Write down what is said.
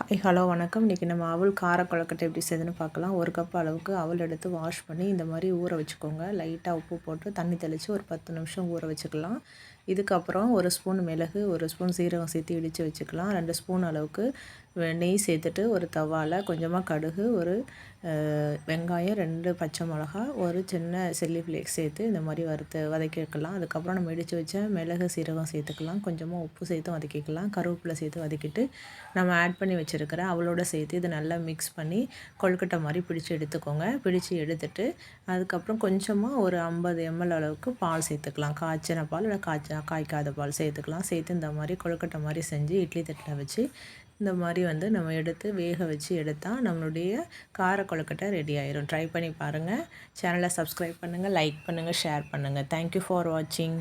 Hi hello வணக்கம். இன்றைக்கி நம்ம அவள் கார கொழக்கட்டை எப்படி செய்யுதுன்னு பார்க்கலாம். ஒரு கப் அளவுக்கு அவள் எடுத்து வாஷ் பண்ணி இந்த மாதிரி ஊற வச்சுக்கோங்க. லைட்டாக உப்பு போட்டு தண்ணி தெளித்து ஒரு பத்து நிமிஷம் ஊற வச்சுக்கலாம். இதுக்கப்புறம் ஒரு ஸ்பூன் மிளகு ஒரு ஸ்பூன் சீரகம் சேர்த்து இடித்து வச்சுக்கலாம். ரெண்டு ஸ்பூன் அளவுக்கு நெய் சேர்த்துட்டு ஒரு தவாவில் கொஞ்சமாக கடுகு ஒரு வெங்காயம் ரெண்டு பச்சை மிளகா ஒரு சின்ன சில்லி ஃப்ளேக்ஸ் சேர்த்து இந்த மாதிரி வறுத்து வதக்கிக்கலாம். அதுக்கப்புறம் நம்ம இடித்து வச்ச மிளகு சீரகம் சேர்த்துக்கலாம். கொஞ்சமாக உப்பு சேர்த்து வதக்கிக்கலாம். கருவேப்பிலை சேர்த்து வதக்கிட்டு நம்ம ஆட் பண்ணி வச்சு வச்சுருக்கிறேன். அவளோட சேர்த்து இதை நல்லா மிக்ஸ் பண்ணி கொழுக்கட்டை மாதிரி பிடிச்சி எடுத்துக்கோங்க. பிடிச்சி எடுத்துட்டு அதுக்கப்புறம் கொஞ்சமாக ஒரு ஐம்பது எம்எல் அளவுக்கு பால் சேர்த்துக்கலாம். காய்ச்சின பால் இல்லை காய்ச்ச காய்க்காத பால் சேர்த்துக்கலாம். சேர்த்து இந்த மாதிரி கொழுக்கட்டை மாதிரி செஞ்சு இட்லி தட்டில் வச்சு இந்த மாதிரி வந்து நம்ம எடுத்து வேக வச்சு எடுத்தால் நம்மளுடைய கார கொழுக்கட்டை ரெடி ஆயிரும். ட்ரை பண்ணி பாருங்கள் சேனலை சப்ஸ்கிரைப் பண்ணுங்கள் லைக் பண்ணுங்கள் ஷேர் பண்ணுங்கள் தேங்க்யூ ஃபார் வாட்சிங்